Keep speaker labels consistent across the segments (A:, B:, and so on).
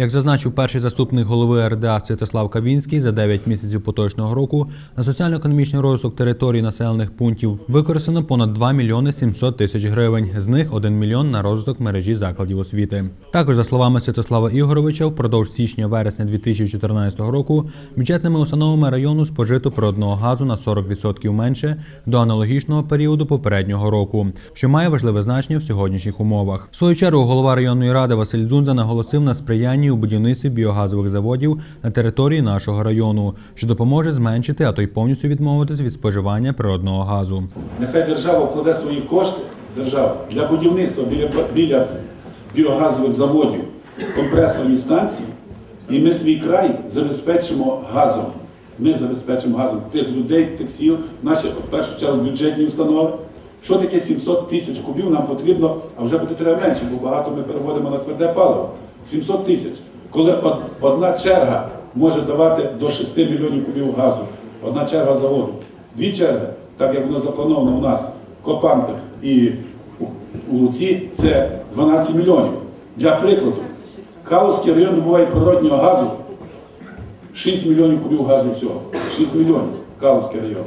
A: Як зазначив перший заступник голови РДА Святослав Кавінський, за 9 місяців поточного року на соціально-економічний розвиток територій населених пунктів використано понад 2 мільйони 700 тисяч гривень. З них 1 мільйон на розвиток мережі закладів освіти. Також, за словами Святослава Ігоровича, впродовж січня-вересня 2014 року бюджетними установами району спожито природного газу на 40% менше до аналогічного періоду попереднього року, що має важливе значення в сьогоднішніх умовах. В свою чергу голова районної ради Василь Дзунза наголосив на сприянні у будівництві біогазових заводів на території нашого району, що допоможе зменшити, а то й повністю відмовитись від споживання природного газу.
B: Нехай держава вкладе свої кошти держава для будівництва біля, біля біогазових заводів, компресорні станції, і ми свій край забезпечимо газом. Ми забезпечимо газом тих людей, тих сіл, наші в першу чергу бюджетні установи. Що таке 700 тисяч кубів нам потрібно, а вже буде треба менше, бо багато ми переводимо на тверде паливо. 700 тисяч. Коли одна черга може давати до 6 мільйонів кубів газу, одна черга заводу. Дві черги, так як воно заплановано у нас Копанках і у Луці, це 12 мільйонів. Для прикладу, Калузький район добуває природнього газу 6 мільйонів кубів газу всього. 6 мільйонів Калузький район.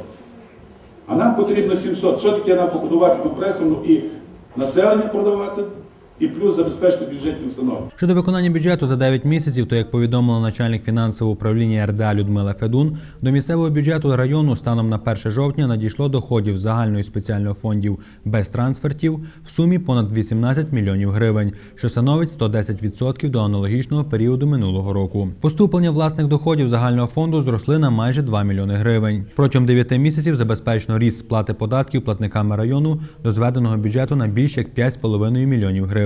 B: А нам потрібно 700. Що таке нам побудувати компресорну і населення продавати, і плюс забезпечити бюджетні установи.
A: Щодо виконання бюджету за 9 місяців, то як повідомила начальник фінансового управління РДА Людмила Федун, до місцевого бюджету району станом на 1 жовтня надійшло доходів з загального і спеціального фондів без трансфертів в сумі понад 18 мільйонів гривень, що становить 110% до аналогічного періоду минулого року. Поступлення власних доходів загального фонду зросли на майже 2 мільйони гривень. Протягом 9 місяців забезпечено ріст сплати податків платниками району до зведеного бюджету на більш як 5,5 мільйонів гривень.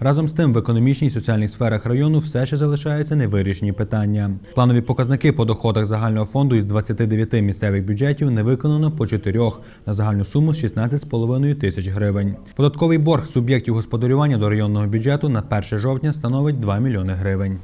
A: Разом з тим, в економічній і соціальних сферах району все ще залишаються невирішені питання. Планові показники по доходах загального фонду із 29 місцевих бюджетів не виконано по 4 на загальну суму 16,5 тисяч гривень. Податковий борг суб'єктів господарювання до районного бюджету на 1 жовтня становить 2 мільйони гривень.